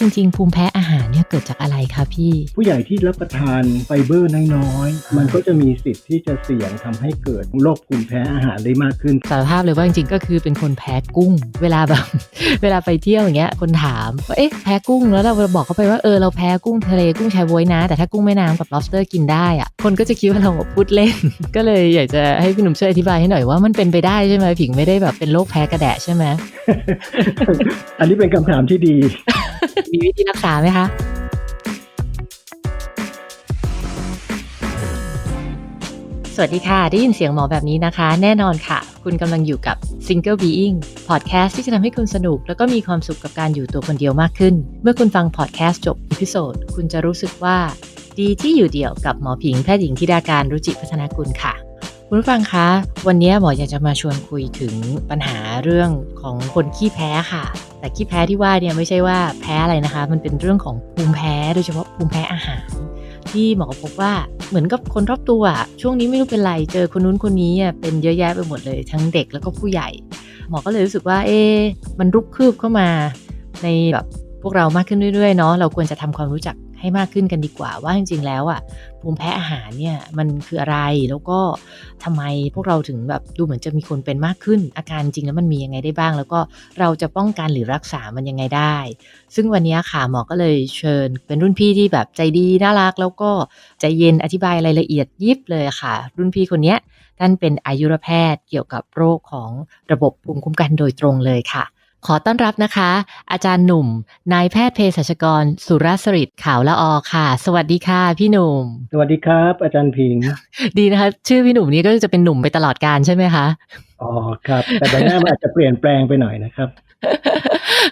จริงๆ ภูมิแพ้อาหารเนี่ยเกิดจากอะไรคะพี่ ผู้ใหญ่ที่รับประทานไฟเบอร์น้อยๆ มันก็จะมีสิทธิ์ที่จะเสี่ยงทำให้เกิดโรคภูมิแพ้อาหารได้มากขึ้นสารภาพเลยว่าจริงๆ ก็คือเป็นคนแพ้กุ้ง เวลาแบบเวลาไปเที่ยวอย่างเงี้ยคนถามว่าเอ๊ะแพ้กุ้งแล้วเราบอกเขาไปว่าเออเราแพ้กุ้งทะเลกุ้งชายบวยนะ แต่ถ้ากุ้งแม่น้ำกับ lobster กินได้อะคนก็จะคิดว่าเราพูดเล่น ก็เลยอยากจะให้พี่หนุ่มช่วยอธิบายให้หน่อยว่ามันเป็นไปได้ใช่ไหมผิงไม่ได้แบบเป็นโรคแพ้กระแดะใช่ไหมอันนี้เป็นคำถามที่ดี มีวิธีรักษาไหมคะสวัสดีค่ะ ได้ยินเสียงหมอแบบนี้นะคะ แน่นอนค่ะ คุณกำลังอยู่กับ Single Being Podcast ที่จะทำให้คุณสนุก แล้วก็มีความสุขกับการอยู่ตัวคนเดียวมากขึ้น เมื่อคุณฟัง Podcast จบอีพิโซดคุณจะรู้สึกว่า ดีที่อยู่เดี่ยวกับหมอผิงแพทย์หญิงธิดาการรุจิพัฒนากุลค่ะ คุณผู้ฟังคะ วันนี้หมออยากจะมาชวนคุยถึงปัญหาเรื่องของคนขี้แพ้ค่ะ แต่ขี้แพ้ที่ว่าเนี่ยไม่ใช่ว่าแพ้อะไรนะคะ มันเป็นเรื่องของภูมิแพ้โดยเฉพาะภูมิแพ้อาหาร ที่หมอพบว่าเหมือนกับคนรอบตัวช่วงนี้ไม่รู้เป็นไรเจอคนนู้นคนนี้เป็นเยอะแยะไปหมดเลยทั้งเด็กแล้วก็ผู้ใหญ่ หมอก็เลยรู้สึกว่าเอ๊ะมันรุกคืบเข้ามาในแบบพวกเรามากขึ้นเรื่อยๆเนาะเราควรจะทำความรู้จัก ให้มากขึ้นกันดีกว่าว่าจริงๆแล้วอะภูมิแพ้อาหารเนี่ยมันคืออะไรแล้วก็ทำไมพวกเราถึงแบบดูเหมือนจะมีคนเป็นมากขึ้น อาการจริงแล้วมันมียังไงได้บ้าง แล้วก็เราจะป้องกันหรือรักษามันยังไงได้ ซึ่งวันนี้ค่ะหมอก็เลยเชิญ เป็นรุ่นพี่ที่แบบใจดีน่ารัก แล้วก็ใจเย็นอธิบายรายละเอียดยิบเลยค่ะ รุ่นพี่คนนี้ท่านเป็นอายุรแพทย์เกี่ยวกับโรคของระบบภูมิคุ้มกันโดยตรงเลยค่ะ ขอต้อนรับนะคะ อาจารย์หนุ่ม นายแพทย์เภสัชกร สุรสริตขาวละออค่ะ สวัสดีค่ะพี่หนุ่ม สวัสดีครับ อาจารย์พิง ดีนะคะ ชื่อพี่หนุ่มนี้ก็จะเป็นหนุ่มไปตลอดการใช่ไหมคะ อ๋อครับ แต่ใบหน้ามันอาจจะเปลี่ยนแปลงไปหน่อยนะครับ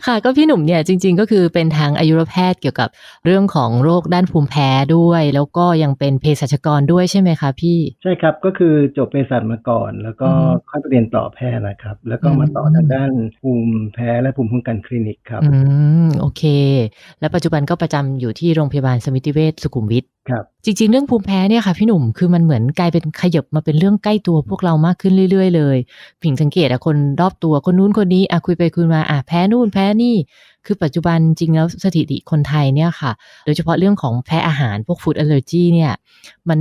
ค่ะก็พี่หนุ่มเนี่ยจริง ๆ ก็คือเป็นทางอายุรแพทย์เกี่ยวกับเรื่องของโรคด้านภูมิแพ้ด้วย แล้วก็ยังเป็นเภสัชกรด้วยใช่ไหมคะพี่ใช่ครับก็คือจบเภสัชมาก่อน แล้วก็อือฮึค่อยไปเรียนต่อแพทย์นะครับ แล้วก็มาต่ออืมทางด้านภูมิแพ้และภูมิคุ้มกันคลินิกครับอืมโอเค แล้วปัจจุบันก็ประจำอยู่ที่โรงพยาบาลสมิติเวชสุขุมวิท ครับจริง ๆ เรื่องภูมิแพ้เนี่ยค่ะพี่หนุ่มคือมันเหมือนกลายเป็นขยับมาเป็นเรื่องใกล้ตัวพวกเรามากขึ้นเรื่อย ๆ เลยผิงสังเกตอะคนรอบตัวคนนู้นคนนี้อะคุยไปคุยมาอะแพ้นู่นแพ้นี่ คือปัจจุบันจริงแล้วสถิติคนไทยเนี่ยค่ะ โดยเฉพาะเรื่องของแพ้อาหารพวกฟู้ด a อ l เลอร์จีเนี่ย มัน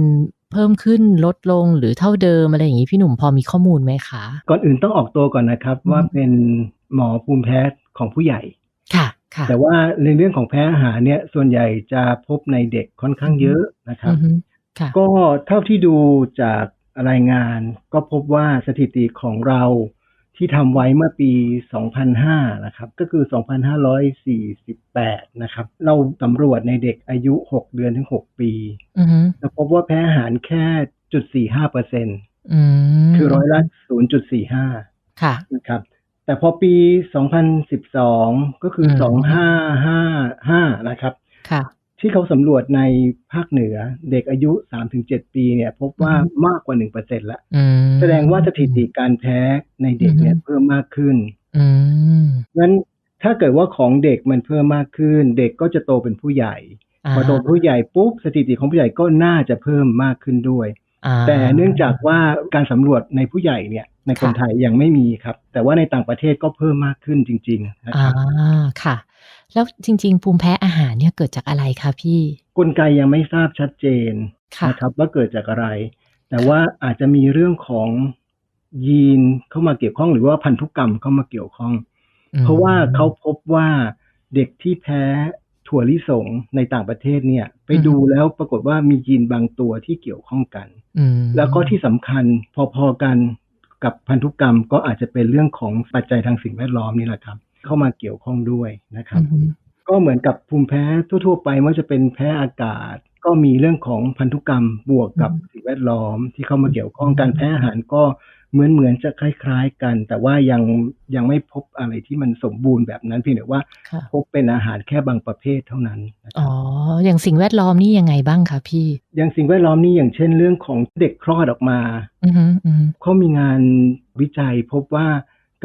เพิ่มขึ้นลดลงหรือเท่าเดิมอะไรอย่างนี้พี่หนุ่มพอมีข้อมูลไหมคะ ก่อนอื่นต้องออกตัวก่อนนะครับอืมว่าเป็นหมอภูมิแพ้ของผู้ใหญ่ค่ะค่ะ แต่ว่าในเรื่องของแพ้อาหารเนี่ยส่วนใหญ่จะพบในเด็กค่อนข้างเยอะนะครับอือฮึค่ะก็เท่าที่ดูจากรายงานก็พบว่าสถิติของเราที่ทำไว้เมื่อปี 2005 นะครับ ก็คือ 2548 นะครับ เราสำรวจในเด็กอายุ 6 เดือนถึง 6 ปีอือฮึแล้วพบว่าแพ้อาหารแค่จุด45เปอร์เซ็นต์อืมคือร้อยละ 0.45 ค่ะนะครับ แต่พอปี 2012 ก็คืออม2555 นะครับค่ะที่เขาสำรวจในภาคเหนือเด็กอายุ 3-7 ปีเนี่ย พบว่าอือฮึมากกว่า 1%ละอืมแสดงว่าสถิติการแพ้ในเด็กเนี่ยอือฮึเพิ่มมากขึ้นอืมงั้นถ้าเกิดว่าของเด็กมันเพิ่มมากขึ้น เด็กก็จะโตเป็นผู้ใหญ่าพอโตเป็นผู้ใหญ่ปุ๊บสถิติของผู้ใหญ่ก็น่าจะเพิ่มมากขึ้นด้วยอ่า แต่เนื่องจากว่าการสำรวจในผู้ใหญ่เนี่ยในคนค่ะไทยยังไม่มีครับ แต่ว่าในต่างประเทศก็เพิ่มมากขึ้นจริง ๆ นะคอ่ารับค่ะ แล้วจริง ๆ ภูมิแพ้อาหารเนี่ยเกิดจากอะไรคะพี่ กลไกยังไม่ทราบชัดเจนค่ะนะครับ ว่าเกิดจากอะไร แต่ว่าอาจจะมีเรื่องของยีนเข้ามาเกี่ยวข้องหรือว่าพันธุกรรมเข้ามาเกี่ยวข้องอืมเพราะว่าเขาพบว่าเด็กที่แพ้ ถั่วลิสงในต่างประเทศเนี่ย ไปดูแล้วปรากฏว่ามียีนบางตัวที่เกี่ยวข้องกันอืมแล้วก็ที่สำคัญพอๆกันกับพันธุกรรมก็อาจจะเป็นเรื่องของปัจจัยทางสิ่งแวดล้อมนี่แหละครับ เข้ามาเกี่ยวข้องด้วยนะครับอืมก็เหมือนกับภูมิแพ้ทั่ว ๆ ไปไม่ว่าจะเป็นแพ้อากาศ ก็มีเรื่องของพันธุกรรมบวกกับอืมสิ่งแวดล้อมที่เข้ามาเกี่ยวข้องอืมการแพ้อาหารก็ เหมือนเหมือนจะคล้ายๆกัน แต่ว่ายังยังไม่พบอะไรที่มันสมบูรณ์แบบนั้นเพียงแต่ว่าค่ะพบเป็นอาหารแค่บางประเภทเท่านั้นนะคอ๋รัอบอย่างสิ่งแวดล้อมนี่ยังไงบ้างคะพี่อย่างสิ่งแวดล้อมนี่อย่างเช่นเรื่องของเด็กคลอดออกมาอือฮึอือฮึเขามีงานวิจัยพบว่า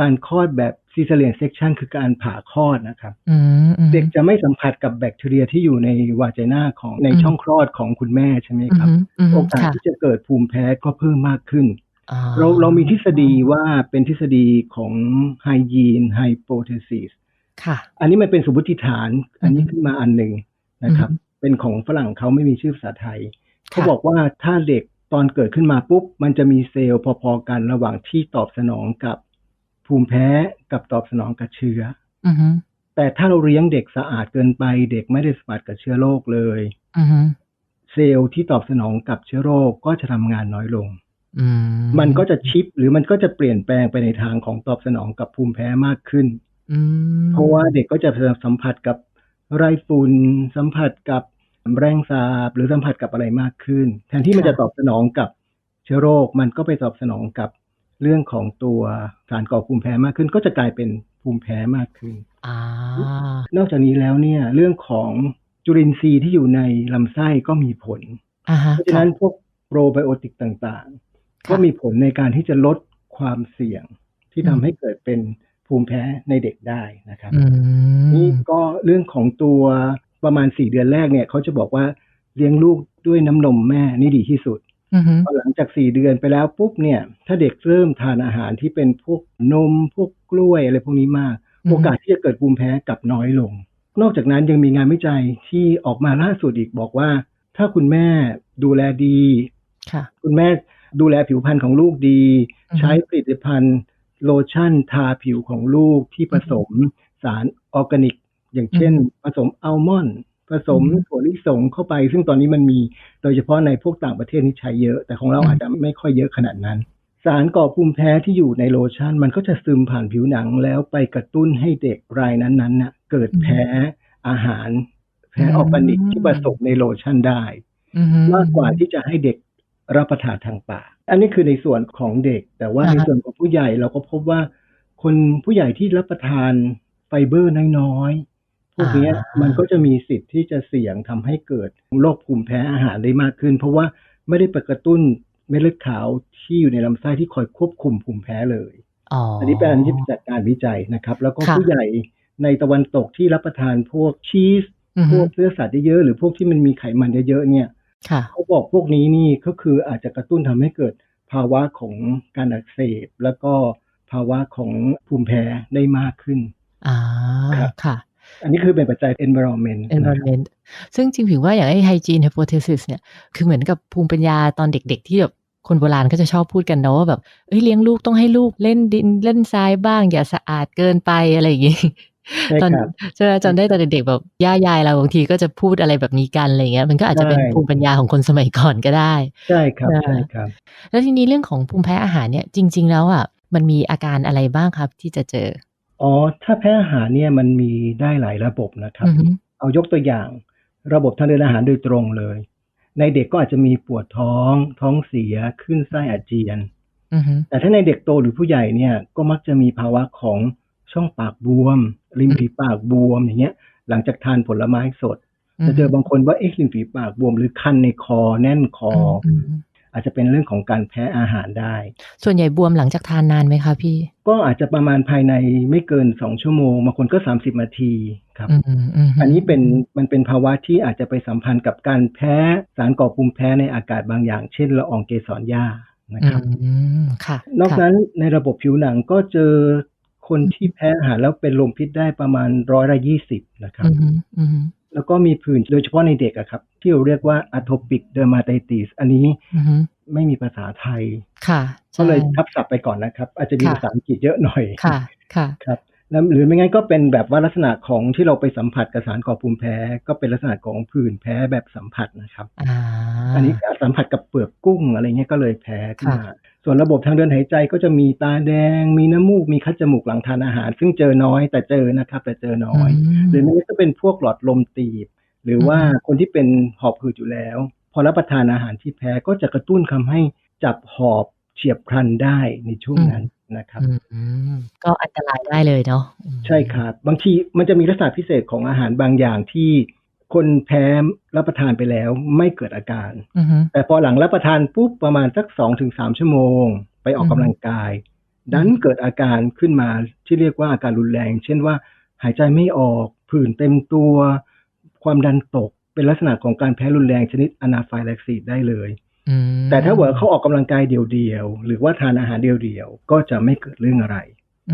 การคลอดแบบซีเซเรียนเซ c ชันคือการผ่าคลอดนะครับอืมอืมเด็กจะไม่สัมผัสกับแบคทีเรียที่อยู่ในวาจานาของในอืมช่องคลอดของคุณแม่ใช่ไหมครับอืมอืมโอกาสค่ะที่จะเกิดภูมิแพ้ก็เพิ่มมากขึ้น อ๋อเราเรามีทฤษฎีว่าเป็นทฤษฎีของไฮยีนไฮโปเทซิสค่ะ อันนี้มันเป็นสมมติฐาน อันนี้อืมขึ้นมาอันหนึ่งนะครับอืมเป็นของฝรั่งเขาไม่มีชื่อภาษาไทย เขาค่ะบอกว่าถ้าเด็กตอนเกิดขึ้นมาปุ๊บ มันจะมีเซลล์พอๆกันระหว่างที่ตอบสนองกับภูมิแพ้กับตอบสนองกับเชื้ออือฮึแต่ถ้าเราเลี้ยงเด็กสะอาดเกินไป เด็กไม่ได้สัมผัสกับเชื้อโรคเลยอือฮึเซลล์ที่ตอบสนองกับเชื้อโรคก็จะทำงานน้อยลงอื มมันก็จะชิปหรือมันก็จะเปลี่ยนแปลงไปในทางของตอบสนองกับภูมิแพ้มากขึ้นอืมเพราะว่าเด็กก็จะสัมผัสกับไรฝุ่นสัมผัสกับแรงสาบหรือสัมผัสกับอะไรมากขึ้น แทนที่มันจะตอบสนองกับเชื้อโรค มันก็ไปตอบสนองกับเรื่องของตัวสารก่อภูมิแพ้มากขึ้น ก็จะกลายเป็นภูมิแพ้มากขึ้นอ่านอกจากนี้แล้วเนี่ย เรื่องของจุลินทรีย์ที่อยู่ในลำไส้ก็มีผลอ่าฮะเพราะฉะนั้นพวกโปรไบโอติกต่างๆค่ะ ก็มีผลในการที่จะลดความเสี่ยงที่ทำให้เกิดเป็นภูมิแพ้ในเด็กได้นะครับอืมนี่ก็เรื่องของตัวประมาณสี่เดือนแรกเนี่ยเขาจะบอกว่าเลี้ยงลูกด้วยน้ำนมแม่นี่ดีที่สุดอือฮึพอหลังจากสี่เดือนไปแล้วปุ๊บเนี่ย ถ้าเด็กเริ่มทานอาหารที่เป็นพวกนมพวกกล้วยอะไรพวกนี้มาก โอกาสที่จะเกิดภูมิแพ้กลับน้อยลง นอกจากนั้นยังมีงานวิจัยที่ออกมาล่าสุดอีกบอกว่า ถ้าคุณแม่ดูแลดีค่ะคุณแม่ ดูแลผิวพรรณของลูกดีอือฮึใช้ผลิตภัณฑ์โลชั่นทาผิวของลูกที่ผสมสารออร์แกนิก อย่างเช่น ผสมอัลมอนด์ผสมอือฮึถั่วลิสงเข้าไป ซึ่งตอนนี้มันมีโดยเฉพาะในพวกต่างประเทศนี่ใช้เยอะ แต่ของเราอืมอาจจะไม่ค่อยเยอะขนาดนั้น สารก่อภูมิแพ้ที่อยู่ในโลชั่น มันก็จะซึมผ่านผิวหนังแล้วไปกระตุ้นให้เด็กรายนั้นๆน่ะเกิดแพ้อาหาร แพ้ออร์แกนิกที่ผสมในโลชั่นได้อือฮึมากกว่าที่จะให้เด็ก รับประทานทางปาก อันนี้คือในส่วนของเด็ก แต่ว่าอ่าฮะในส่วนของผู้ใหญ่เราก็พบว่า คนผู้ใหญ่ที่รับประทานไฟเบอร์น้อยๆ พวกเนี้ยมันก็จะมีสิทธิ์ที่จะเสี่ยงทำให้เกิดโรคภูมิแพ้อาหารได้มากขึ้น เพราะว่าไม่ได้ไปกระตุ้นเม็ดเลือดขาวที่อยู่ในลำไส้ที่คอยควบคุมภูมิแพ้เลยอ๋ออัอันนี้เป็นอันที่จากการวิจัยนะครับ แล้วก็ค่ะผู้ใหญ่ในตะวันตกที่รับประทานพวกชีสอือพฮึวกเนื้อสัตว์เยอะๆหรือพวกที่มันมีไขมันเยอะๆเนี่ย ค่ะ เขาบอกพวกนี้นี่ก็คืออาจจะกระตุ้นทำให้เกิดภาวะของการอักเสบ แล้วก็ภาวะของภูมิแพ้ได้มากขึ้น อ่า ครับ ค่ะ อันนี้คือเป็นปัจจัย environment นะครับ environment ซึ่งจริงผิวว่าอย่างไอ้ hygiene hypothesis เนี่ย คือเหมือนกับภูมิปัญญาตอนเด็กๆ ที่แบบคนโบราณก็จะชอบพูดกันเนาะว่าแบบ เอ้ยเลี้ยงลูกต้องให้ลูกเล่นดินเล่นทรายบ้าง อย่าสะอาดเกินไปอะไรอย่างงี้ใช่ ตอนครับใช่ไหมจำได้ตอนเด็กๆแบบย่ายายเราบางทีก็จะพูดอะไรแบบนี้กันอะไรเงี้ย มันก็อาจจะเป็นใช่ภูมิปัญญาของคนสมัยก่อนก็ได้ ใช่ครับใช่ใช่ครับ แล้วทีนี้เรื่องของภูมิแพ้อาหารเนี่ยจริง ๆ แล้วอะมันมีอาการอะไรบ้างครับที่จะเจออ๋อถ้าแพ้อาหารเนี่ยมันมีได้หลายระบบนะครับอือฮึเอายกตัวอย่าง ระบบทางเดินอาหารโดยตรงเลย ในเด็กก็อาจจะมีปวดท้อง ท้องเสียขึ้นไส้อาเจียนอือฮึแต่ถ้าในเด็กโตหรือผู้ใหญ่เนี่ยก็มักจะมีภาวะของ ช่องปากบวม ริมฝีปากบวมอย่างเงี้ย หลังจากทานผลไม้สดจะเจอบางคนว่าเอ๊ะริมฝีปากบวมหรือคันในคอแน่นคอออืมอาจจะเป็นเรื่องของการแพ้อาหารได้ ส่วนใหญ่บวมหลังจากทานนานไหมคะพี่ ก็อาจจะประมาณภายในไม่เกินสองชั่วโมงบางคนก็สามสิบนาทีครับอืมอืมอันนี้เป็นมันเป็นภาวะที่อาจจะไปสัมพันธ์กับการแพ้สารก่อภูมิแพ้ในอากาศบางอย่าง เช่นละอองเกสรหญ้านะครับอืมค่ะนอกค่ะนั้นในระบบผิวหนังก็เจอ คนที่แพ้อาหารแล้วเป็นลมพิษได้ประมาณร้อยละยี่สิบนะครับอืมอืมแล้วก็มีผื่นโดยเฉพาะในเด็กอะครับ ที่เราเรียกว่า atopic dermatitis อันนี้อืมไม่มีภาษาไทย ค่ะก็เลยใช่ทับศัพท์ไปก่อนนะครับ อาจจะมีค่ะภาษาอังกฤษเยอะหน่อยค่ะ ค่ะครับแล้วหรือไม่งั้นก็เป็นแบบว่าลักษณะของที่เราไปสัมผัสกับสารก่อภูมิแพ้ ก็เป็นลักษณะของผื่นแพ้แบบสัมผัสนะครับอ่าอันนี้สัมผัสกับเปลือกกุ้งอะไรเงี้ยก็เลยแพ้ขึ้นมาค่ะ ส่วนระบบทางเดินหายใจก็จะมีตาแดง มีน้ำมูก มีคัดจมูกหลังทานอาหาร ซึ่งเจอน้อยแต่เจอนะครับ แต่เจอน้อยมหรือไม่งั้นก็เป็นพวกหลอดลมตีบ หรือว่าคนที่เป็นหอบหืดอยู่แล้ว พอรับประทานอาหารที่แพ้ก็จะกระตุ้นทำให้จับหอบเฉียบพลันได้ในช่วงนั้นนะครับอืมก็อันตรายได้เลยเนาะอืมใช่ครับ บางทีมันจะมีลักษณะพิเศษของอาหารบางอย่างที่ คนแพ้รับประทานไปแล้วไม่เกิดอาการอืมแต่พอหลังรับประทานปุ๊บประมาณสักสองถึงสามชั่วโมง ไปออกอืมกำลังกาย ดันเกิดอาการขึ้นมาที่เรียกว่าอาการรุนแรง เช่นว่าหายใจไม่ออกผื่นเต็มตัว ความดันตกเป็นลักษณะของการแพ้รุนแรงชนิดอนาไฟลักซีได้เลยอืมแต่ถ้าเกิดเขาออกกำลังกายเดี่ยวๆ หรือว่าทานอาหารเดี่ยวๆ ก็จะไม่เกิดเรื่องอะไร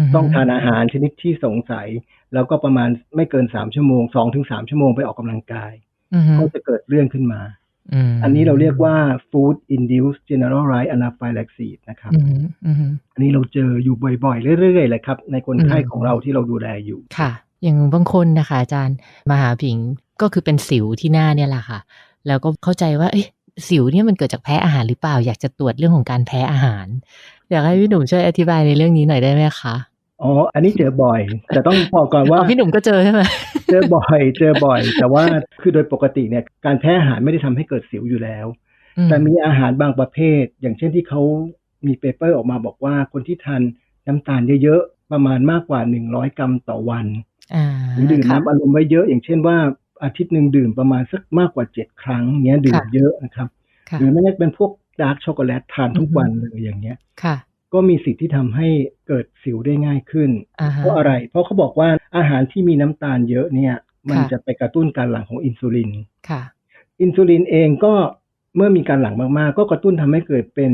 มต้องทานอาหารชนิดที่สงสัย แล้วก็ประมาณไม่เกินสามชั่วโมงสองถึงสามชั่วโมงไปออกกำลังกายอืมก็จะเกิดเรื่องขึ้นมามอันนี้เราเรียกว่า food induced generalized anaphylaxis นะครับอืมอืมอันนี้เราเจออยู่บ่อยๆ เรื่อยๆเลยครับ ในคนไข้อืมของเราที่เราดูแลอยู่ค่ะ อย่างบางคนนะคะอาจารย์มาหาผิงก็คือเป็นสิวที่หน้าเนี่ยแหละค่ะ แล้วก็เข้าใจว่าเอ๊ะสิวเนี่ยมันเกิดจากแพ้อาหารหรือเปล่า อยากจะตรวจเรื่องของการแพ้อาหาร อยากให้พี่หนุ่มช่วยอธิบายในเรื่องนี้หน่อยได้ไหมคะ อ๋อ อันนี้เจอบ่อย แต่ต้องบอกก่อนว่าอ๋อพี่หนุ่มก็เจอใช่ไหมเจอบ่อย เจอบ่อย แต่ว่าคือโดยปกติเนี่ย การแพ้อาหารไม่ได้ทำให้เกิดสิวอยู่แล้วอืแต่มีอาหารบางประเภท อย่างเช่นที่เขามีเปเปอร์ออกมาบอกว่าคนที่ทานน้ำตาลเยอะๆ ประมาณมากกว่า100กรัมต่อวันอ่าหรือดื่มค่ะน้ำอารมณ์ไว้เยอะ อย่างเช่นว่าอาทิตย์หนึ่งดื่มประมาณสักมากกว่า7ครั้งเงี้ยดื่มค่ะเยอะนะครับค่ะหรือไม่งั้นเป็นพวกดาร์กช็อกโกแลตทานทุกอือฮึวันเลยอย่างเงี้ยค่ะ ก็มีสิทธิ์ที่ทำให้เกิดสิวได้ง่ายขึ้นอ่าฮะเพราะอะไร เพราะเขาบอกว่าอาหารที่มีน้ำตาลเยอะเนี่ย มันค่ะจะไปกระตุ้นการหลั่งของอินซูลินค่ะ อินซูลินเองก็เมื่อมีการหลั่งมากๆ ก็กระตุ้นทำให้เกิดเป็น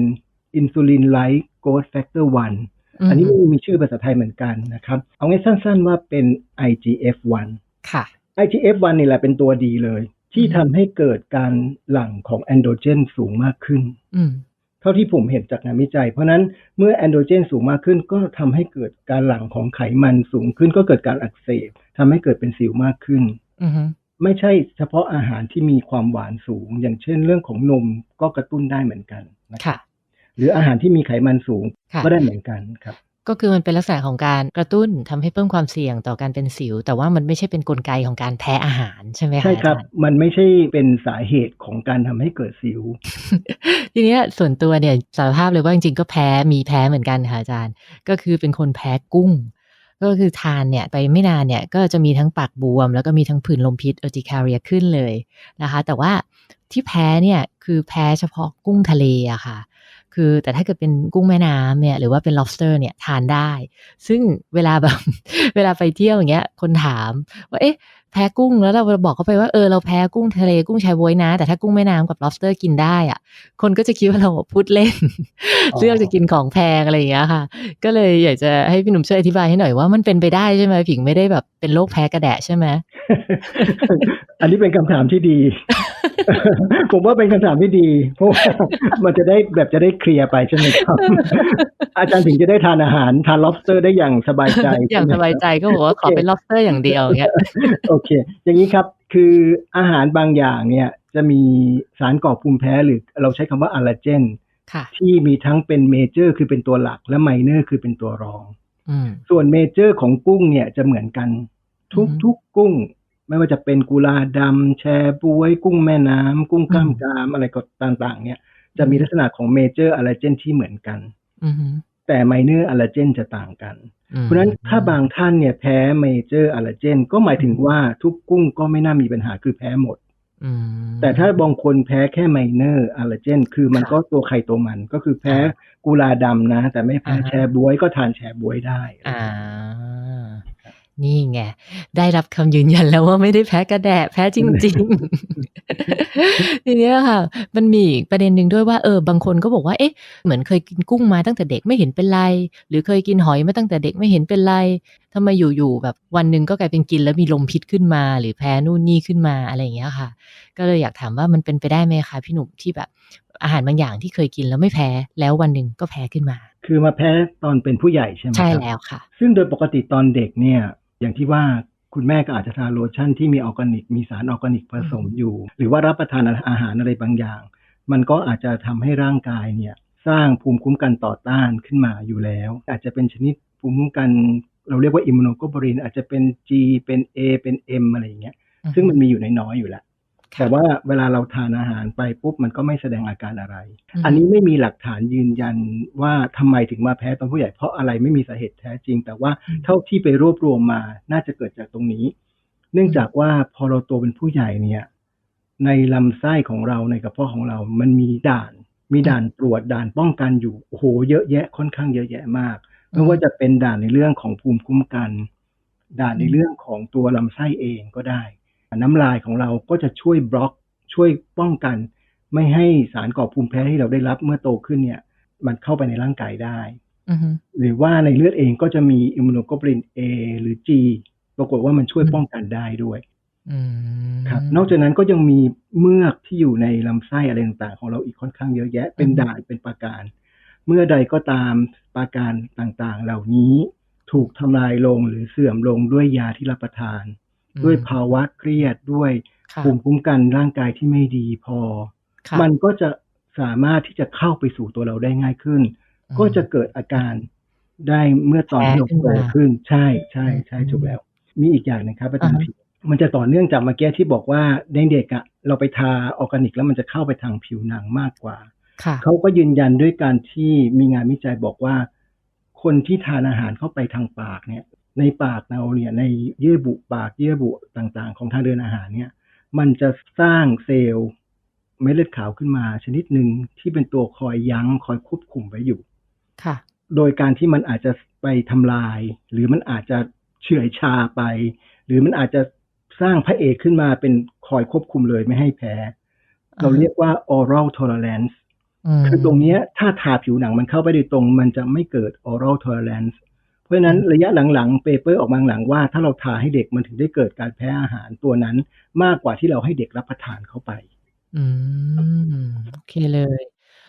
อินซูลินไลท์โกรทแฟกเตอร์1อันนี้มีชื่อภาษาไทยเหมือนกันนะครับ เอาง่ายสั้นๆว่าเป็น IGF-1 ค่ะ IGF-1 นี่แหละเป็นตัวดีเลย ที่อืมทำให้เกิดการหลั่งของแอนโดรเจนสูงมากขึ้นอืม เท่าที่ผมเห็นจากงานวิจัย เพราะฉะนั้นเมื่อแอนโดรเจนสูงมากขึ้น ก็ทำให้เกิดการหลั่งของไขมันสูงขึ้น ก็เกิดการอักเสบทำให้เกิดเป็นสิวมากขึ้นอืมไม่ใช่เฉพาะอาหารที่มีความหวานสูง อย่างเช่นเรื่องของนมก็กระตุ้นได้เหมือนกันนะครับค่ะหรืออาหารที่มีไขมันสูงค่ะก็ได้เหมือนกันครับ ก็คือมันเป็นลักษณะของการกระตุ้นทำให้เพิ่มความเสี่ยงต่อการเป็นสิว แต่ว่ามันไม่ใช่เป็นกลไกของการแพ้อาหารใช่ไหมคะใช่ครับอาจารย์มันไม่ใช่เป็นสาเหตุของการทำให้เกิดสิว ทีเนี้ยส่วนตัวเนี่ยสารภาพเลยว่าจริงๆก็แพ้มีแพ้เหมือนกันค่ะอาจารย์ ก็คือเป็นคนแพ้กุ้ง ก็คือทานเนี่ยไปไม่นานเนี่ยก็จะมีทั้งปากบวม แล้วก็มีทั้งผื่นลมพิษเออร์ติคาเรียขึ้นเลยนะคะ แต่ว่าที่แพ้เนี่ยคือแพ้เฉพาะกุ้งทะเลอะค่ะ คือแต่ถ้าเกิดเป็นกุ้งแม่น้ำเนี่ยหรือว่าเป็น lobster เนี่ยทานได้ ซึ่งเวลาแบบเวลาไปเที่ยวอย่างเงี้ยคนถามว่าเอ๊ะ แพ้กุ้งแล้วเราบอกเขาไปว่าเออเราแพ้กุ้งทะเลกุ้งชายบวยนะ แต่ถ้ากุ้งแม่น้ำกับ lobster กินได้อะคนก็จะคิดว่าเราพูดเล่นอ๋อเลือกจะกินของแพงอะไรอย่างเงี้ยค่ะ ก็เลยอยากจะให้พี่หนุ่มช่วยอธิบายให้หน่อยว่ามันเป็นไปได้ใช่ไหมผิงไม่ได้แบบเป็นโรคแพ้กระแดะใช่ไหมอันนี้เป็นคำถามที่ดี ผมว่าเป็นคำถามที่ดี เพราะว่ามันจะได้แบบจะได้เคลียร์ไปใช่ไหมครับ อาจารย์ถึงจะได้ทานอาหารทาน lobster ได้อย่างสบายใจ อย่างสบายใจก็บอกว่าขอเป็น lobster อย่างเดียวอย่างเงี้ยโอเค อย่างนี้ครับ คืออาหารบางอย่างเนี่ยจะมีสารก่อภูมิแพ้หรือเราใช้คำว่าอ l ล r เจนค่ะที่มีทั้งเป็นเมเจอร์คือเป็นตัวหลักและไมเนอร์คือเป็นตัวรองอืมส่วนเมเจอร์ของกุ้งเนี่ยจะเหมือนกัน ทุกอืมทุกกุ้ง ไม่ว่าจะเป็นกุลาดำแชบวย กุ้งแม่น้ำกุ้งกล้ามอืมกรามอะไรก็ต่างๆ เนี่ย จะมีลักษณะของเมเจอร์อ l ล r เจนที่เหมือนกันอืม แต่ไมเนอร์อ l ล r เจนจะต่างกันอืมเพราะฉะนั้นถ้าบางท่านเนี่ยแพ้เมเจอร์อ l ล r เจน ก็หมายถึงว่าทุกกุ้งก็ไม่น่ามีปัญหาคือแพ้หมดอืมแต่ถ้าบางคนแพ้แค่ไมเนอร์อ l ล r เจน คือมันค่ะก็ตัวใครตัวมันก็คือแพ้อ่ากุลาดำนะ แต่ไม่แพ้อ่าฮะแชบวยก็ทานแชบวยได้อ่า นี่ไง ได้รับคำยืนยันแล้วว่าไม่ได้แพ้กระแดะแพ้จริงๆทีเนี้ยค่ะ มันมีอีกประเด็นหนึ่งด้วยว่าเออบางคนก็บอกว่าเอ๊ะเหมือนเคยกินกุ้งมาตั้งแต่เด็กไม่เห็นเป็นไร หรือเคยกินหอยมาตั้งแต่เด็กไม่เห็นเป็นไรทำไมอยู่ๆแบบวันหนึ่งก็กลายเป็นกินแล้วมีลมพิษขึ้นมา หรือแพ้นู่นนี่ขึ้นมาอะไรอย่างเงี้ยค่ะ ก็เลยอยากถามว่ามันเป็นไปได้ไหมคะพี่หนุ่มที่แบบอาหารบางอย่างที่เคยกินแล้วไม่แพ้ แล้ววันหนึ่งก็แพ้ขึ้นมา คือมาแพ้ตอนเป็นผู้ใหญ่ใช่ไหมใช่ครับแล้วค่ะ ซึ่งโดยปกติตอนเด็กเนี่ย อย่างที่ว่าคุณแม่ก็อาจจะทานโลชั่นที่มีออร์แกนิก มีสารออร์แกนิกผสมอยู่ หรือว่ารับประทานอาหารอะไรบางอย่าง มันก็อาจจะทำให้ร่างกายเนี่ยสร้างภูมิคุ้มกันต่อต้านขึ้นมาอยู่แล้ว อาจจะเป็นชนิดภูมิคุ้มกัน เราเรียกว่าอิมมูโนโกลบูรินอาจจะเป็น G เป็น A เป็น M อะไรอย่างเงี้ยซึ่งมันมีอยู่ในน้อยอยู่แล้ว แต่ว่าเวลาเราทานอาหารไปปุ๊บมันก็ไม่แสดงอาการอะไรมอันนี้ไม่มีหลักฐานยืนยันว่าทำไมถึงมาแพ้ตอนผู้ใหญ่เพราะอะไรไม่มีสาเหตุแท้จริง แต่ว่าอืมเท่าที่ไปรวบรวมมาน่าจะเกิดจากตรงนี้ เนื่องจากว่าพอเราโตเป็นผู้ใหญ่เนี่ย ในลำไส้ของเราในกระเพาะของเรา มันมีด่าน มีด่านตรวจด่านป้องกันอยู่โอ้โหเยอะแยะค่อนข้างเยอะแยะมากไม่ว่าจะเป็นด่านในเรื่องของภูมิคุ้มกัน ด่านในเรื่องของตัวลำไส้เองก็ได้ น้ำลายของเราก็จะช่วยบล็อก ช่วยป้องกัน ไม่ให้สารก่อภูมิแพ้ที่เราได้รับเมื่อโตขึ้นเนี่ย มันเข้าไปในร่างกายได้อือฮึหรือว่าในเลือดเองก็จะมีอิมมูโนโกลบูลิน A หรือ G ปรากฏว่ามันช่วยป้องกันได้ด้วยอืมครับ นอกจากนั้นก็ยังมีเมือกที่อยู่ในลำไส้อะไรต่างๆของเราอีกค่อนข้างเยอะแยะ เป็นด่านเป็นประการ เมื่อใดก็ตามประการต่างๆ เหล่านี้ถูกทำลายลงหรือเสื่อมลงด้วยยาที่รับประทาน ด้วยภาวะเครียดด้วยค่ะภูมิคุ้มกันร่างกายที่ไม่ดีพอค่ะมันก็จะสามารถที่จะเข้าไปสู่ตัวเราได้ง่ายขึ้นอืมก็จะเกิดอาการได้เมื่อตอนที่เราแพ้ขึ้นโตมาขึ้น ใช่ใช่ใช่อืมถูกแล้ว มีอีกอย่างหนึงครับอาจารย์อ่าฮะผิดมันจะต่อเนื่องจากเมื่อกี้ที่บอกว่าในเด็กอะเราไปทาออร์แกนิก แล้วมันจะเข้าไปทางผิวหนังมากกว่าค่ะเขาก็ยืนยันด้วยการที่มีงานวิจัยบอกว่า คนที่ทานอาหารเข้าไปทางปากเนี่ย ในปากเราเนี่ยในเยื่อบุปากเยื่อบุต่างๆ ของทางเดินอาหารเนี่ยมันจะสร้างเซลล์เม็ดเลือดขาวขึ้นมา ชนิดหนึ่งที่เป็นตัวคอยยั้งคอยควบคุมไว้อยู่ค่ะ โดยการที่มันอาจจะไปทำลาย หรือมันอาจจะเฉื่อยชาไป หรือมันอาจจะสร้างพระเอกขึ้นมาเป็นคอยควบคุมเลยไม่ให้แพ้ เราเรียกว่า oral tolerance มคือตรงเนี้ยถ้าทาผิวหนังมันเข้าไปโดยตรง มันจะไม่เกิด oral tolerance เพ ราะฉะนั้นระยะหลังๆเปเปอร์ออกมาหลังว่า ถ้าเราทาให้เด็กมันถึงได้เกิดการแพ้อาหารตัวนั้น มากกว่าที่เราให้เด็กรับประทานเข้าไป อืม โอเคเลย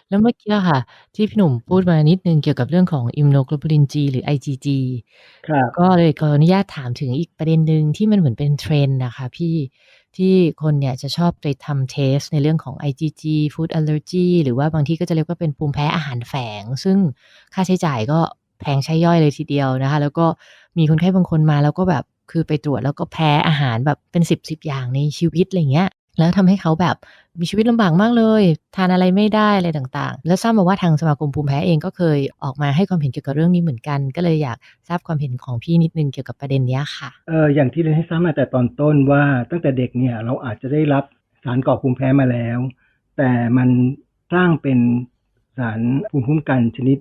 แล้วเมื่อกี้อะค่ะ ที่พี่หนุ่มพูดมานิดหนึ่งเกี่ยวกับเรื่องของ Immunoglobulin G หรือ IgG ครับก็เลยขออนุญาตถามถึงอีกประเด็นหนึ่งที่มันเหมือนเป็น trend น่ะค่ะพี่ที่คนเนี่ยจะชอบไปทำเทสต์ในเรื่องของ IgG Food Allergy หรือว่าบางทีก็จะเรียกว่าเป็นภูมิแพ้อาหารแฝง ซึ่งค่าใช้จ่ายก็ แพงใช่ย่อยเลยทีเดียวนะคะ แล้วก็มีคนไข้บางคนมาแล้วก็แบบคือไปตรวจแล้วก็แพ้อาหารแบบเป็นสิบสิบอย่างในชีวิตอะไรเงี้ยแล้วทำให้เขาแบบมีชีวิตลำบากมากเลย ทานอะไรไม่ได้อะไรต่างๆ แล้วทราบมาว่าทางสมาคมภูมิแพ้เองก็เคยออกมาให้ความเห็นเกี่ยวกับเรื่องนี้เหมือนกัน ก็เลยอยากทราบความเห็นของพี่นิดนึงเกี่ยวกับประเด็นนี้ค่ะเอออย่างที่เรียนให้ทราบมาแต่ตอนต้นว่าตั้งแต่เด็กเนี่ยเราอาจจะได้รับสารก่อภูมิแพ้มาแล้ว แต่มันสร้างเป็นสารภูมิคุ้มกันชนิด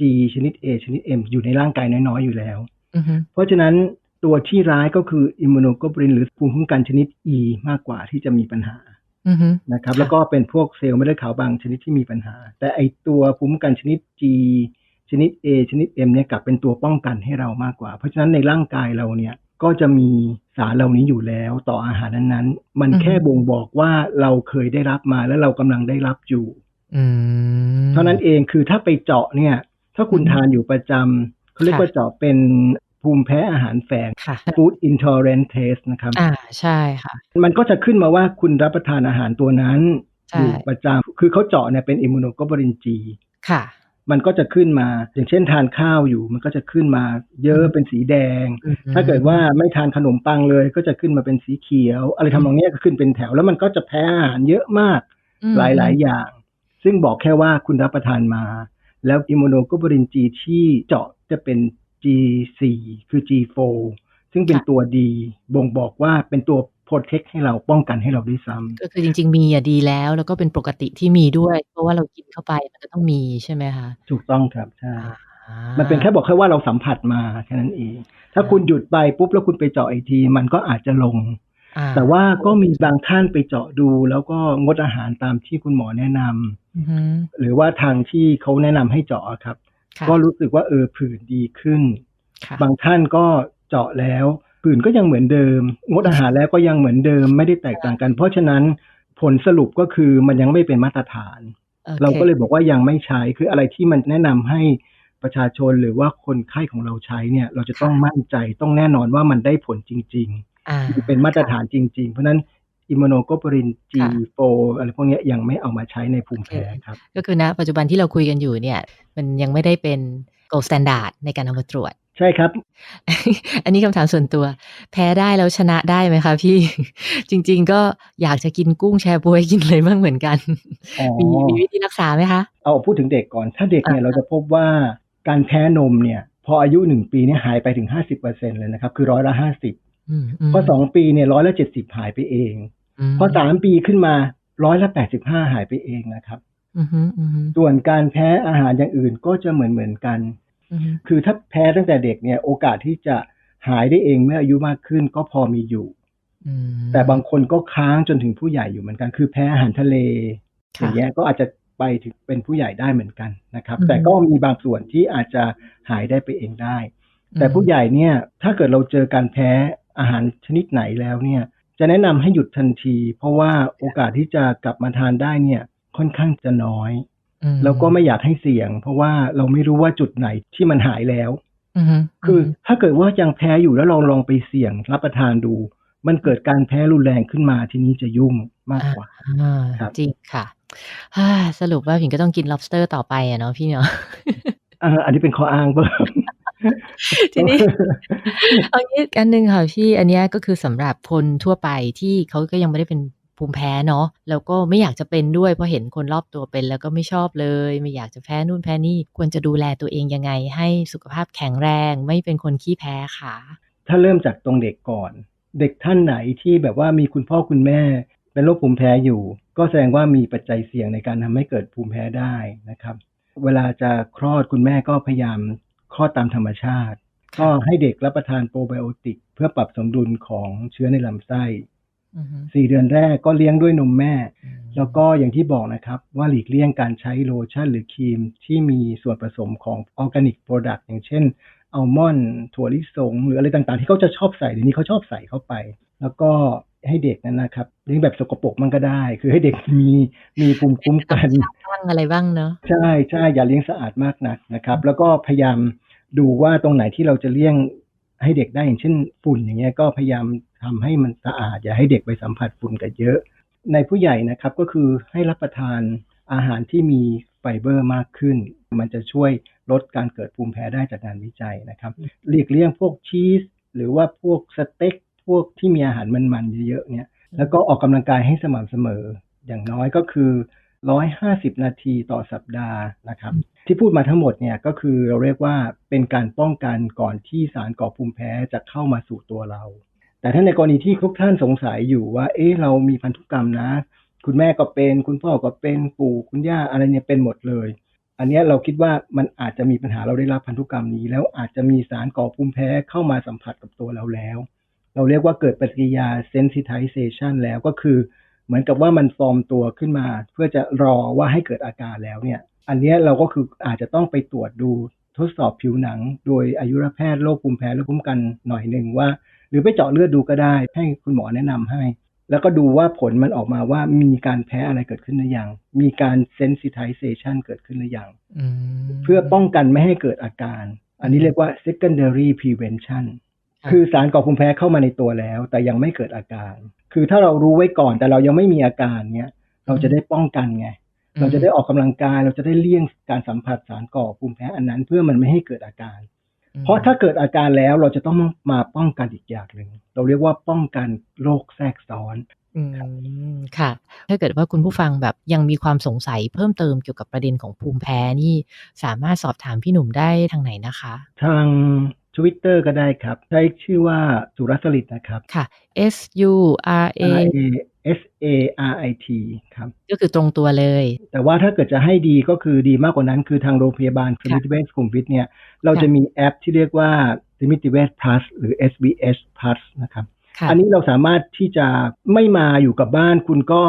G ชนิด A ชนิด M อยู่ในร่างกายน้อยๆอยู่แล้วอือฮึเพราะฉะนั้นตัวที่ร้ายก็คืออิมมูโนโกลบูลินหรือภูมิคุ้มกันชนิด E มากกว่าที่จะมีปัญหาอือฮึนะครับค่ะแล้วก็เป็นพวกเซลล์เม็ดเลือดขาวบางชนิดที่มีปัญหา แต่ไอตัวภูมิคุ้มกันชนิด G ชนิด A ชนิด M เนี่ยกลับเป็นตัวป้องกันให้เรามากกว่า เพราะฉะนั้นในร่างกายเราเนี่ยก็จะมีสารเหล่านี้อยู่แล้วต่ออาหารนั้นๆ มันแค่บ่งบอกว่าเราเคยได้รับมาและเรากำลังได้รับอยู่อืมเท่านั้นเองคือถ้าไปเจาะเนี่ย ถ้าคุณอืมทานอยู่ประจำเขาเรียกค่ะว่าเจาะเป็นภูมิแพ้อาหารแฝงค่ะ food intolerant test นะครับ อ่า ใช่ค่ะ มันก็จะขึ้นมาว่าคุณรับประทานอาหารตัวนั้นใช่อยู่ประจำคือเขาเจาะเนี่ยเป็นอิมมูโนโกลบูลิน G ค่ะ มันก็จะขึ้นมา อย่างเช่นทานข้าวอยู่ มันก็จะขึ้นมาเยอะอืมเป็นสีแดงอือฮึถ้าเกิดว่าไม่ทานขนมปังเลย ก็จะขึ้นมาเป็นสีเขียว อะไรทำนองเนี้ยก็ขึ้นเป็นแถว แล้วมันก็จะแพ้อาหารเยอะมากอืมหลายๆ อย่าง ซึ่งบอกแค่ว่าคุณรับประทานมา แล้วอิมมูโนโกลบูลิน G ที่เจาะจะเป็น G4 คือ G4 ซึ่งเป็นตัวดีบ่งบอกว่าเป็นตัว protect ให้เราป้องกันให้เราด้วยซ้ำก็คือจริง ๆ มีอะดีแล้ว แล้วก็เป็นปกติที่มีด้วย เพราะว่าเรากินเข้าไปมันก็ต้องมีใช่ไหมคะ ถูกต้องครับใช่อ่ามันเป็นแค่บอกแค่ว่าเราสัมผัสมาแค่นั้นเอง ถ้าคุณหยุดไปปุ๊บแล้วคุณไปเจาะอีกที มันก็อาจจะลง อ่แต่ว่าก็มีบางท่านไปเจาะดู แล้วก็งดอาหารตามที่คุณหมอแนะนำอือฮึหรือว่าทางที่เขาแนะนำให้เจาะครับ ค่ะ ก็รู้สึกว่าเออผื่นดีขึ้น ค่ะ บางท่านก็เจาะแล้วผื่นก็ยังเหมือนเดิม งดอาหารแล้วก็ยังเหมือนเดิมไม่ได้แตกต่างกัน เพราะฉะนั้นผลสรุปก็คือมันยังไม่เป็นมาตรฐาน โอคเราก็เลยบอกว่ายังไม่ใช้คืออะไรที่มันแนะนำให้ประชาชนหรือว่าคนไข้ของเราใช้เนี่ย เราจะต้องมั่นใจต้องแน่นอนว่ามันได้ผลจริง อ่าๆเป็นมาตรฐานจริง ๆ เพราะฉะนั้นอิมมูโนโกลบูลินค่ะ G4 อะไรพวกเนี้ยยังไม่เอามาใช้ในภูมิแพ้ครับ ก็คือณปัจจุบันที่เราคุยกันอยู่เนี่ย มันยังไม่ได้เป็น gold standard ในการเอามาตรวจใช่ครับ อันนี้คำถามส่วนตัว แพ้ได้แล้วชนะได้ไหมคะพี่ จริง ๆ ก็อยากจะกินกุ้งแชร์บวยกินเลยบ้างเหมือนกันอ๋อมีมีวิธีรักษาไหมคะ เอาพูดถึงเด็กก่อน ถ้าเด็กเนี่ยอ่าเราจะพบว่าการแพ้นมเนี่ย พออายุหนึ่งปีเนี่ยหายไปถึงห้าสิบเปอร์เซ็นเลยนะครับ คือร้อยละห้าสิบอืมอืม พอสองปีเนี่ยร้อยละเจ็ดสิบหายไปเองมพอสามปีขึ้นมาร้อยละแปดสิบห้าหายไปเองนะครับอือฮึอือฮึส่วนการแพ้อาหารอย่างอื่นก็จะเหมือนเหมือนกันอือฮึคือถ้าแพ้ตั้งแต่เด็กเนี่ยโอกาสที่จะหายได้เองเมื่ออายุมากขึ้นก็พอมีอยู่อืมแต่บางคนก็ค้างจนถึงผู้ใหญ่อยู่เหมือนกัน คือแพ้อาหารทะเลอค่ะย่างเงี้ยก็อาจจะไปถึงเป็นผู้ใหญ่ได้เหมือนกันนะครับอือฮึแต่ก็มีบางส่วนที่อาจจะหายได้ไปเองได้ แต่ผู้ใหญ่เนี่ย ถ้าเกิดเราเจอการแพ้อาหารชนิดไหนแล้วเนี่ยจะแนะนำให้หยุดทันที เพราะว่าโอกาสที่จะกลับมาทานได้เนี่ยค่อนข้างจะน้อยอืมแล้วก็ไม่อยากให้เสี่ยง เพราะว่าเราไม่รู้ว่าจุดไหนที่มันหายแล้วอือฮึคือถ้าเกิดว่ายังแพ้อยู่แล้วเราลองไปเสี่ยงรับประทานดู มันเกิดการแพ้รุนแรงขึ้นมาทีนี้จะยุ่งมากกว่าอ่าครับจริงค่ะฮ่าสรุปว่าผิงก็ต้องกิน lobster ต่อไปอะเนาะพี่เนาะอ่าอันนี้เป็นข้ออ้างเพิ่ม ทีนี้เอางี้อันหนึ่งค่ะพี่อันเนี้ยก็คือสำหรับคนทั่วไปที่เขาก็ยังไม่ได้เป็นภูมิแพ้เนาะแล้วก็ไม่อยากจะเป็นด้วยเพราะเห็นคนรอบตัวเป็นแล้วก็ไม่ชอบเลย ไม่อยากจะแพ้นู่นแพ้นี่ควรจะดูแลตัวเองยังไง ให้สุขภาพแข็งแรง ไม่เป็นคนขี้แพ้ค่ะ ถ้าเริ่มจากตรงเด็กก่อน เด็กท่านไหนที่แบบว่ามีคุณพ่อคุณแม่ เป็นโรคภูมิแพ้อยู่ ก็แสดงว่ามีปัจจัยเสี่ยงในการทำให้เกิดภูมิแพ้ได้นะครับ เวลาจะคลอดคุณแม่ก็พยายาม คลอดตามธรรมชาติ ก็ให้เด็กรับประทานโปรไบโอติก เพื่อปรับสมดุลของเชื้อในลำไส้อือฮึสี่เดือนแรกก็เลี้ยงด้วยนมแม่อืมแล้วก็อย่างที่บอกนะครับ ว่าหลีกเลี่ยงการใช้โลชั่นหรือครีมที่มีส่วนผสมของออร์แกนิกโปรดักต์อย่างเช่นอัลมอนด์ถั่วลิสงหรืออะไรต่างๆ ที่เขาจะชอบใส่เดี๋ยวนี้เขาชอบใส่เข้าไป แล้วก็ ให้เด็กนั้นนะครับเลี้ยงแบบสกปรกมันก็ได้ คือให้เด็กมีมีภูมิคุ้มกันบ้างอะไรบ้างเนาะใช่ใช่อย่าเลี้ยงสะอาดมากนักนะครับ แล้วก็พยายามดูว่าตรงไหนที่เราจะเลี่ยงให้เด็กได้อย่างเช่นฝุ่นอย่างเงี้ยก็พยายามทำให้มันสะอาด อย่าให้เด็กไปสัมผัสฝุ่นกันเยอะ ในผู้ใหญ่นะครับก็คือให้รับประทานอาหารที่มีไฟเบอร์มากขึ้น มันจะช่วยลดการเกิดภูมิแพ้ได้จากงานวิจัยนะครับหลีกเลี่ยงพวกชีสหรือว่าพวกสเต็กพ วกที่มีอาหารมันๆเยอะๆเนี่ย แล้วก็ออกกำลังกายให้สม่ำเสมอ อย่างน้อยก็คือ150นาทีต่อสัปดาห์นะครับ ที่พูดมาทั้งหมดเนี่ยก็คือเราเรียกว่าเป็นการป้องกันก่อนที่สารก่อภูมิแพ้จะเข้ามาสู่ตัวเรา แต่ถ้าในกรณีที่ทุกท่านสงสัยอยู่ว่า เอ๊ะเรามีพันธุกรรมนะ คุณแม่ก็เป็น คุณพ่อก็เป็นปู่คุณย่าอะไรเนี่ยเป็นหมดเลย อันนี้เราคิดว่ามันอาจจะมีปัญหาเราได้รับพันธุกรรมนี้ แล้วอาจจะมีสารก่อภูมิแพ้เข้ามาสัมผัสกับตัวเราแล้ว เราเรียกว่าเกิดปฏิกิริยา sensitization แล้วก็คือ เหมือนกับว่ามันฟอร์มตัวขึ้นมา เพื่อจะรอว่าให้เกิดอาการแล้วเนี่ย อันเนี้ยเราก็คืออาจจะต้องไปตรวจดูทดสอบผิวหนัง โดยอายุรแพทย์โรคภูมิแพ้โรคภูมิกันหน่อยหนึ่งว่า หรือไปเจาะเลือดดูก็ได้ ให้คุณหมอแนะนำให้ แล้วก็ดูว่าผลมันออกมาว่ามีการแพ้อะไรเกิดขึ้นหรือยัง มีการ sensitization เกิดขึ้นหรือยังอืมเพื่อป้องกันไม่ให้เกิดอาการ อันนี้เรียกว่า secondary prevention ค่ะคือสารก่อภูมิแพ้เข้ามาในตัวแล้ว แต่ยังไม่เกิดอาการ คือถ้าเรารู้ไว้ก่อนแต่เรายังไม่มีอาการเนี้ยเราจะได้ป้องกันไง เราจะได้ออกกำลังกาย เราจะได้เลี่ยงการสัมผัสสารก่อภูมิแพ้อันนั้น เพื่อมันไม่ให้เกิดอาการอืมเพราะถ้าเกิดอาการแล้วเราจะต้องมาป้องกันอีกอย่างหนึ่งเราเรียกว่าป้องกันโรคแทรกซ้อนอืมค่ะ ถ้าเกิดว่าคุณผู้ฟังแบบยังมีความสงสัยเพิ่มเติมเกี่ยวกับประเด็นของภูมิแพ้นี่ สามารถสอบถามพี่หนุ่มได้ทางไหนนะคะ ทาง Twitter ก็ได้ครับ ใช้ชื่อว่าสุรสลิดนะครับ ค่ะ S U R A R A S A R I T ครับ ก็คือตรงตัวเลย แต่ว่าถ้าเกิดจะให้ดีก็คือดีมากกว่านั้นคือทางโรงพยาบาลสมิติเวชสุขุมวิทเนี่ย เราจะมีแอปที่เรียกว่าสมิติเวช plus หรือ SBS plus นะครับค่ะอันนี้เราสามารถที่จะไม่มาอยู่กับบ้านคุณก็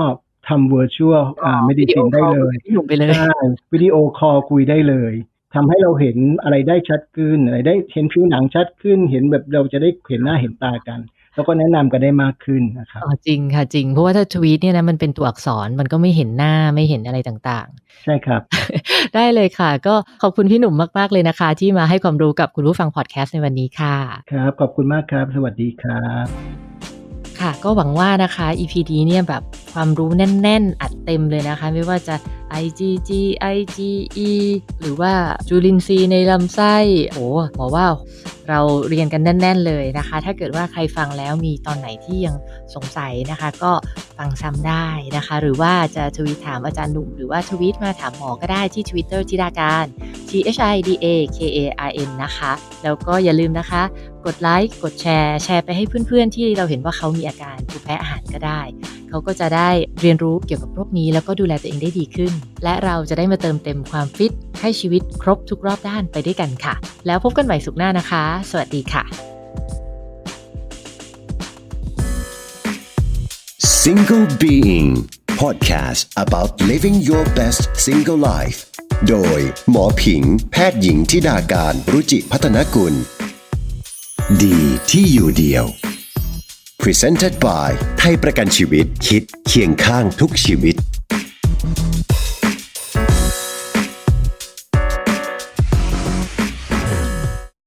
ทำ virtual อ่า medicine ได้เลยพี่หนุ่มไปเลยใช่วิดีโอคอลคุยได้เลย ทำให้เราเห็นอะไรได้ชัดขึ้นอะไรได้เห็นผิวหนังชัดขึ้น เห็นแบบเราจะได้เห็นหน้าเห็นตากัน แล้วก็แนะนำกันได้มากขึ้นนะครับอ๋อจริงค่ะจริง เพราะว่าถ้าทวีตเนี่ยนะมันเป็นตัวอักษรมันก็ไม่เห็นหน้าไม่เห็นอะไรต่างใช่ครับๆได้เลยค่ะ ก็ขอบคุณพี่หนุ่มมากๆเลยนะคะ ที่มาให้ความรู้กับคุณผู้ฟังพอดแคสต์ในวันนี้ค่ะ ครับ ขอบคุณมากครับ สวัสดีครับค่ะ ก็หวังว่านะคะ EP นี้เนี่ยแบบความรู้แน่น ๆ อัดเต็มเลยนะคะ ไม่ว่าจะ IgG IgE หรือว่าจุลินทรีย์ในลำไส้โอ้บอว่าเราเรียนกันแน่น ๆ เลยนะคะ ถ้าเกิดว่าใครฟังแล้วมีตอนไหนที่ยังสงสัยนะคะ ก็ฟังซ้ำได้นะคะ หรือว่าจะทวีตถามอาจารย์หนุ่ม หรือว่าทวีตมาถามหมอก็ได้ที่ Twitter ธิดาการ T H I D A K A R N นะคะ แล้วก็อย่าลืมนะคะ กดไลค์กดแชร์ แชร์ไปให้เพื่อนๆ ที่เราเห็นว่าเขามีอาการภูมิแพ้อาหารก็ได้ เขาก็จะได้เรียนรู้เกี่ยวกับโรคนี้ แล้วก็ดูแลตัวเองได้ดีขึ้น และเราจะได้มาเติมเต็มความฟิต ให้ชีวิตครบทุกรอบด้านไปด้วยกันค่ะ แล้วพบกันใหม่สุขหน้านะคะ สวัสดีค่ะ Single Being Podcast about living your best single life โดยหมอผิง แพทย์หญิงทิดาการรุจิพัฒนกุล ดีที่อยู่เดียว Presented by ไทยประกันชีวิตคิดเคียงข้างทุกชีวิต